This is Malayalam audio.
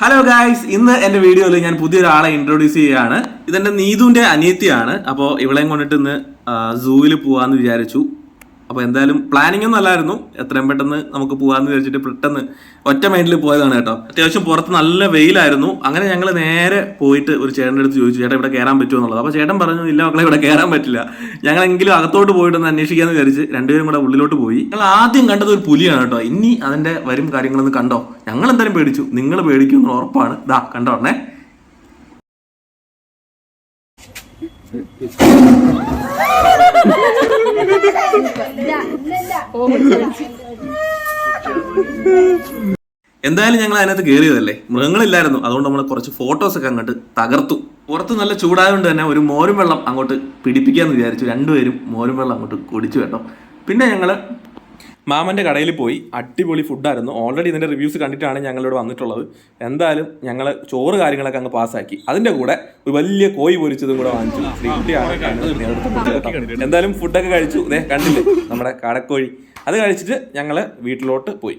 ഹലോ ഗായ്സ് ഇന്ന് എന്റെ വീഡിയോയിൽ ഞാൻ പുതിയൊരാളെ ഇൻട്രൊഡ്യൂസ് ചെയ്യുകയാണ്. ഇതെന്റെ നീതുവിന്റെ അനിയത്തിയാണ്. അപ്പോൾ ഇവളെയും കൊണ്ടിട്ട് ഇന്ന് സൂവിൽ പോവാന്ന് വിചാരിച്ചു. അപ്പോൾ എന്തായാലും പ്ലാനിംഗ് ഒന്നും അല്ലായിരുന്നു. എത്രയും പെട്ടെന്ന് നമുക്ക് പോകാമെന്ന് വിചാരിച്ചിട്ട് പെട്ടെന്ന് ഒറ്റ മൈൻഡിൽ പോയതാണ് കേട്ടോ. അത്യാവശ്യം പുറത്ത് നല്ല വെയിലായിരുന്നു. അങ്ങനെ ഞങ്ങൾ നേരെ പോയിട്ട് ഒരു ചേട്ടന്റെ അടുത്ത് ചോദിച്ചു ചേട്ടൻ ഇവിടെ കയറാൻ പറ്റുമോ എന്നുള്ളത്? അപ്പോൾ ചേട്ടൻ പറഞ്ഞു ഇല്ല മക്കളെ ഇവിടെ കയറാൻ പറ്റില്ല. ഞങ്ങളെങ്കിലും അകത്തോട്ട് പോയിട്ടൊന്ന് അന്വേഷിക്കാന്ന് വിചാരിച്ച് രണ്ടുപേരും കൂടെ ഉള്ളിലോട്ട് പോയി. ഞങ്ങൾ ആദ്യം കണ്ടത് ഒരു പുലിയാണ് കേട്ടോ. ഇനി അതിന്റെ വരും കാര്യങ്ങളൊന്ന് കണ്ടോ? ഞങ്ങൾ എന്തായാലും പേടിച്ചു. നിങ്ങൾ പേടിക്കുമെന്ന് ഉറപ്പാണ്. ദാ കണ്ടോണേ എന്തായാലും ഞങ്ങൾ അതിനകത്ത് കയറിയതല്ലേ മൃഗങ്ങളില്ലായിരുന്നു. അതുകൊണ്ട് നമ്മൾ കുറച്ച് ഫോട്ടോസ് ഒക്കെ അങ്ങോട്ട് തകർത്തു. പുറത്ത് നല്ല ചൂടായതുകൊണ്ട് തന്നെ ഒരു മോരും വെള്ളം അങ്ങോട്ട് പിടിപ്പിക്കാന്ന് വിചാരിച്ചു. രണ്ടുപേരും മോരും വെള്ളം അങ്ങോട്ട് കുടിച്ചു കേട്ടോ. പിന്നെ ഞങ്ങൾ മാമന്റെ കടയിൽ പോയി അടിപൊളി ഫുഡായിരുന്നു ഓൾറെഡി ഇതിന്റെ റിവ്യൂസ് കണ്ടിട്ടാണ് ഞങ്ങളിവിടെ വന്നിട്ടുള്ളത്. എന്തായാലും ഞങ്ങൾ ചോറ് കാര്യങ്ങളൊക്കെ അങ്ങ് പാസ്സാക്കി അതിന്റെ കൂടെ ഒരു വലിയ കോഴി പൊരിച്ചതും കൂടെ വാങ്ങിച്ചു. ശ്രീകുട്ടിയാണ് എന്തായാലും ഫുഡൊക്കെ കഴിച്ചു. ഇതേ കണ്ടില്ലേ? നമ്മുടെ കടക്കോഴി. അത് കഴിച്ചിട്ട് ഞങ്ങൾ വീട്ടിലോട്ട് പോയി.